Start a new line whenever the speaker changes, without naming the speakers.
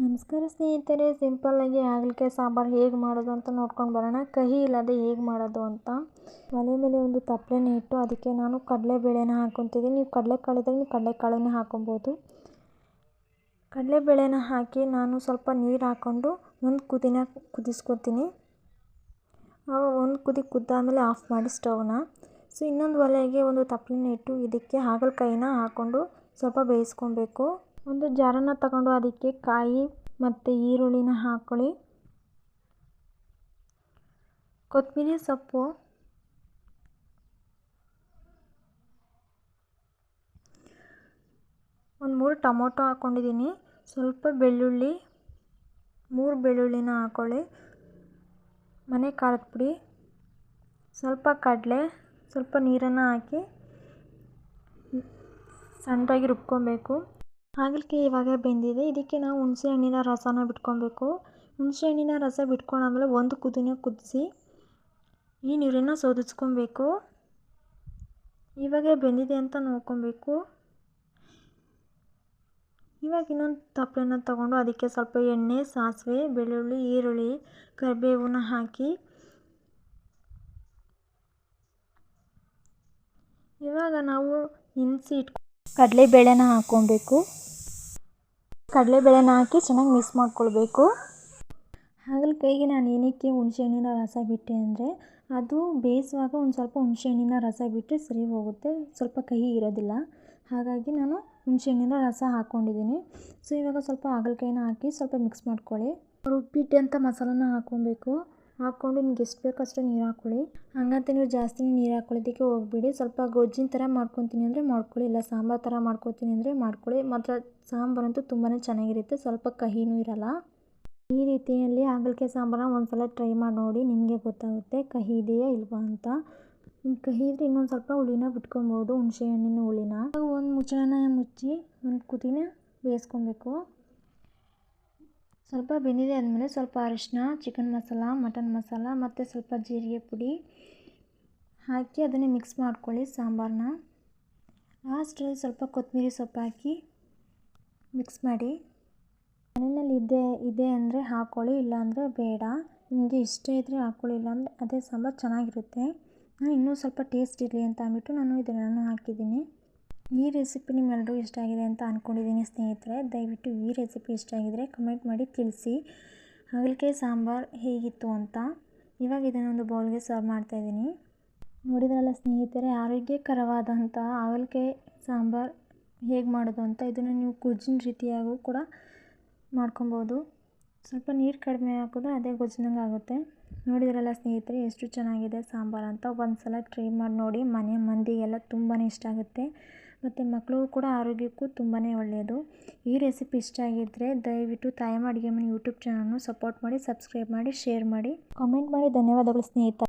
ನಮಸ್ಕಾರ ಸ್ನೇಹಿತರೆ ಸಿಂಪಲ್ಲಾಗಿ ಹಾಗಲಕಾಯಿ ಸಾಂಬಾರು ಹೇಗೆ ಮಾಡೋದು ಅಂತ ನೋಡ್ಕೊಂಡು ಬರೋಣ. ಕಹಿ ಇಲ್ಲದೆ ಹೇಗೆ ಮಾಡೋದು ಅಂತ. ಒಲೆ ಮೇಲೆ ಒಂದು ತಪ್ಪಲೆನ ಇಟ್ಟು ಅದಕ್ಕೆ ನಾನು ಕಡಲೆಬೇಳೆನ ಹಾಕೊತಿದ್ದೀನಿ. ನೀವು ಕಡಲೆಕಾಳಿದ್ರೆ ನೀವು ಕಡಲೆಕಾಳನ್ನೇ ಹಾಕೊಬೋದು. ಕಡಲೆಬೇಳೆನ ಹಾಕಿ ನಾನು ಸ್ವಲ್ಪ ನೀರು ಹಾಕ್ಕೊಂಡು ಒಂದು ಕುದಿನ ಕುದಿಸ್ಕೊತೀನಿ. ಒಂದು ಕುದಿ ಕುದ್ದಾದಮೇಲೆ ಆಫ್ ಮಾಡಿ ಸ್ಟವ್ನ. ಸೊ, ಇನ್ನೊಂದು ಒಲೆಗೆ ಒಂದು ತಪ್ಪಲೆನ ಇಟ್ಟು ಇದಕ್ಕೆ ಹಾಗಲಕಾಯಿನ ಹಾಕ್ಕೊಂಡು ಸ್ವಲ್ಪ ಬೇಯಿಸ್ಕೊಬೇಕು. ಒಂದು ಜಾರನ್ನು ತಗೊಂಡು ಅದಕ್ಕೆ ಕಾಯಿ ಮತ್ತು ಈರುಳ್ಳಿನ ಹಾಕೊಳ್ಳಿ. ಕೊತ್ತಂಬರಿ ಸೊಪ್ಪು. ಒಂದು ಮೂರು ಟೊಮೊಟೊ ಹಾಕ್ಕೊಂಡಿದ್ದೀನಿ ಸ್ವಲ್ಪ ಬೆಳ್ಳುಳ್ಳಿ, ಮೂರು ಬೆಳ್ಳುಳ್ಳಿನ ಹಾಕ್ಕೊಳ್ಳಿ ಮನೆ ಖಾರದ ಪುಡಿ. ಸ್ವಲ್ಪ ಕಡಲೆ, ಸ್ವಲ್ಪ ನೀರನ್ನು ಹಾಕಿ ಸಣ್ಣದಾಗಿ ರುಬ್ಕೊಬೇಕು. ಹಾಗಲಕಾಯಿ ಇವಾಗ ಬೆಂದಿದೆ. ಇದಕ್ಕೆ ನಾವು ಹುಣಸೆ ಹಣ್ಣಿನ ರಸನ ಬಿಟ್ಕೊಬೇಕು. ಹುಣಸೆ ಹಣ್ಣಿನ ರಸ ಬಿಟ್ಕೊಂಡಾದ್ಮೇಲೆ ಒಂದು ಕುದಿನ ಕುದಿಸಿ ಈ ನೀರನ್ನು ಸೋದಿಸ್ಕೊಬೇಕು. ಇವಾಗ ಬೆಂದಿದೆ ಅಂತ ನೋಡ್ಕೊಬೇಕು. ಇವಾಗ ಇನ್ನೊಂದು ತಪ್ಪಲೆನ ತಗೊಂಡು ಅದಕ್ಕೆ ಸ್ವಲ್ಪ ಎಣ್ಣೆ, ಸಾಸಿವೆ, ಬೆಳ್ಳುಳ್ಳಿ, ಈರುಳ್ಳಿ, ಕರಿಬೇವನ್ನ ಹಾಕಿ ಇವಾಗ ನಾವು ನೆನೆಸಿ ಇಟ್ಕೊ ಕಡಲೆಬೇಳೆನ ಹಾಕ್ಕೊಬೇಕು. ಕಡಲೆಬೇಳೆನ ಹಾಕಿ ಚೆನ್ನಾಗಿ ಮಿಕ್ಸ್ ಮಾಡ್ಕೊಳ್ಬೇಕು. ಹಾಗಲಕಾಯಿಗೆ ನಾನು ಏನಕ್ಕೆ ಹುಣಸೆಹಣ್ಣಿನ ರಸ ಬಿಟ್ಟೆ ಅಂದರೆ, ಅದು ಬೇಯಿಸುವಾಗ ಒಂದು ಸ್ವಲ್ಪ ಹುಣಸೆ ಹಣ್ಣಿನ ರಸ ಬಿಟ್ಟರೆ ಸರಿ ಹೋಗುತ್ತೆ, ಸ್ವಲ್ಪ ಕಹಿ ಇರೋದಿಲ್ಲ. ಹಾಗಾಗಿ ನಾನು ಹುಣಸೆಹಣ್ಣಿನ ರಸ ಹಾಕ್ಕೊಂಡಿದ್ದೀನಿ ಸೊ ಇವಾಗ ಸ್ವಲ್ಪ ಹಾಗಲಕಾಯಿನ ಹಾಕಿ ಸ್ವಲ್ಪ ಮಿಕ್ಸ್ ಮಾಡ್ಕೊಳ್ಳಿ. ರುಬ್ಬಿಟ್ಟಂಥ ಮಸಾಲನ ಹಾಕ್ಕೊಬೇಕು. ಹಾಕ್ಕೊಂಡು ನಿಮ್ಗೆ ಎಷ್ಟು ಬೇಕೋ ಅಷ್ಟು ನೀರು ಹಾಕ್ಕೊಳ್ಳಿ. ಹಂಗಂತ ನೀವು ಜಾಸ್ತಿ ನೀರು ಹಾಕ್ಕೊಳ್ಳೋದಕ್ಕೆ ಹೋಗ್ಬೇಡಿ. ಸ್ವಲ್ಪ ಗೊಜ್ಜಿನ ಥರ ಮಾಡ್ಕೊತೀನಿ ಅಂದರೆ ಮಾಡ್ಕೊಳ್ಳಿ. ಇಲ್ಲ ಸಾಂಬಾರು ಥರ ಮಾಡ್ಕೊತೀನಿ ಅಂದರೆ ಮಾಡ್ಕೊಳ್ಳಿ. ಮಾತ್ರ ಸಾಂಬಾರಂತೂ ತುಂಬಾ ಚೆನ್ನಾಗಿರುತ್ತೆ. ಸ್ವಲ್ಪ ಕಹಿನೂ ಇರಲ್ಲ. ಈ ರೀತಿಯಲ್ಲಿ ಹಾಗಲಕಾಯಿ ಸಾಂಬಾರನ್ನ ಒಂದು ಸಲ ಟ್ರೈ ಮಾಡಿ ನೋಡಿ ನಿಮಗೆ ಗೊತ್ತಾಗುತ್ತೆ ಕಹಿ ಇದೆಯಾ ಇಲ್ವಾ ಅಂತ. ಕಹಿ ಇದ್ದರೆ ಇನ್ನೊಂದು ಸ್ವಲ್ಪ ಹುಳಿನ ಬಿಟ್ಕೊಬೋದು, ಹುಣಸೆ ಹಣ್ಣಿನ ಹುಳಿನ. ಒಂದು ಮುಚ್ಚಳನ ಮುಚ್ಚಿ ಒಂದು ಕುದಿನ ಬೇಯಿಸ್ಕೊಬೇಕು. ಸ್ವಲ್ಪ ಬೆಂದಿದೆ ಆದಮೇಲೆ ಸ್ವಲ್ಪ ಅರಿಶಿನ ಚಿಕನ್ ಮಸಾಲ ಮಟನ್ ಮಸಾಲ ಮತ್ತು ಸ್ವಲ್ಪ ಜೀರಿಗೆ ಪುಡಿ ಹಾಕಿ ಅದನ್ನೇ ಮಿಕ್ಸ್ ಮಾಡ್ಕೊಳ್ಳಿ ಸಾಂಬಾರನ್ನ. ಲಾಸ್ಟಲ್ಲಿ ಸ್ವಲ್ಪ ಕೊತ್ತಂಬರಿ ಸೊಪ್ಪು ಹಾಕಿ ಮಿಕ್ಸ್ ಮಾಡಿ. ಮನೆಯಲ್ಲಿ ಇದೆ ಇದೆ ಅಂದರೆ ಹಾಕ್ಕೊಳ್ಳಿ ಇಲ್ಲಾಂದರೆ ಬೇಡ. ನಿಮಗೆ ಇಷ್ಟ ಇದ್ದರೆ ಹಾಕ್ಕೊಳ್ಳಿ ಇಲ್ಲಾಂದರೆ ಅದೇ ಸಾಂಬಾರು ಚೆನ್ನಾಗಿರುತ್ತೆ. ನಾನು ಇನ್ನೂ ಸ್ವಲ್ಪ ಟೇಸ್ಟ್ ಇರಲಿ ಅಂತ ಅಂದ್ಬಿಟ್ಟು ನಾನು ಇದನ್ನು ಹಾಕಿದ್ದೀನಿ. ಈ ರೆಸಿಪಿ ನಿಮ್ಮೆಲ್ಲರಿಗೂ ಇಷ್ಟ ಆಗಿದೆ ಅಂತ ಅಂದ್ಕೊಂಡಿದ್ದೀನಿ ಸ್ನೇಹಿತರೆ, ದಯವಿಟ್ಟು ಈ ರೆಸಿಪಿ ಇಷ್ಟ ಆಗಿದ್ದರೆ ಕಮೆಂಟ್ ಮಾಡಿ ತಿಳಿಸಿ. ಹಾಗಲಕಾಯಿ ಸಾಂಬಾರು ಹೇಗಿತ್ತು ಅಂತ. ಇವಾಗ ಇದನ್ನೊಂದು ಬೌಲ್ಗೆ ಸರ್ವ್ ಮಾಡ್ತಾಯಿದ್ದೀನಿ ನೋಡಿದ್ರಲ್ಲ ಸ್ನೇಹಿತರೆ ಆರೋಗ್ಯಕರವಾದಂಥ ಹಾಗಲಕಾಯಿ ಸಾಂಬಾರು ಹೇಗೆ ಮಾಡೋದು ಅಂತ ಇದನ್ನು ನೀವು ಗೊಜ್ಜಿನ ರೀತಿಯಾಗೂ ಕೂಡ ಮಾಡ್ಕೊಬೋದು. ಸ್ವಲ್ಪ ನೀರು ಕಡಿಮೆ ಹಾಕಿದ್ರೆ ಅದೇ ಗೊಜ್ಜಿನಂಗೆ ಆಗುತ್ತೆ. ನೋಡಿದ್ರಲ್ಲ ಸ್ನೇಹಿತರೆ, ಎಷ್ಟು ಚೆನ್ನಾಗಿದೆ ಸಾಂಬಾರು ಅಂತ ಒಂದು ಸಲ ಟ್ರೈ ಮಾಡಿ ನೋಡಿ. ಮನೆ ಮಂದಿಗೆಲ್ಲ ತುಂಬಾ ಇಷ್ಟ ಆಗುತ್ತೆ. ಮತ್ತು ಮಕ್ಕಳಿಗೂ ಕೂಡ ಆರೋಗ್ಯಕ್ಕೂ ತುಂಬಾ ಒಳ್ಳೆಯದು ಈ ರೆಸಿಪಿ ಇಷ್ಟ ಆಗಿದ್ದರೆ ದಯವಿಟ್ಟು ತಾಯಮ್ಮ ಅಡುಗೆ ಮನೆ ಯೂಟ್ಯೂಬ್ ಚಾನಲ್ನ ಸಪೋರ್ಟ್ ಮಾಡಿ ಸಬ್ಸ್ಕ್ರೈಬ್ ಮಾಡಿ ಶೇರ್ ಮಾಡಿ. ಕಾಮೆಂಟ್ ಮಾಡಿ. ಧನ್ಯವಾದಗಳು ಸ್ನೇಹಿತ.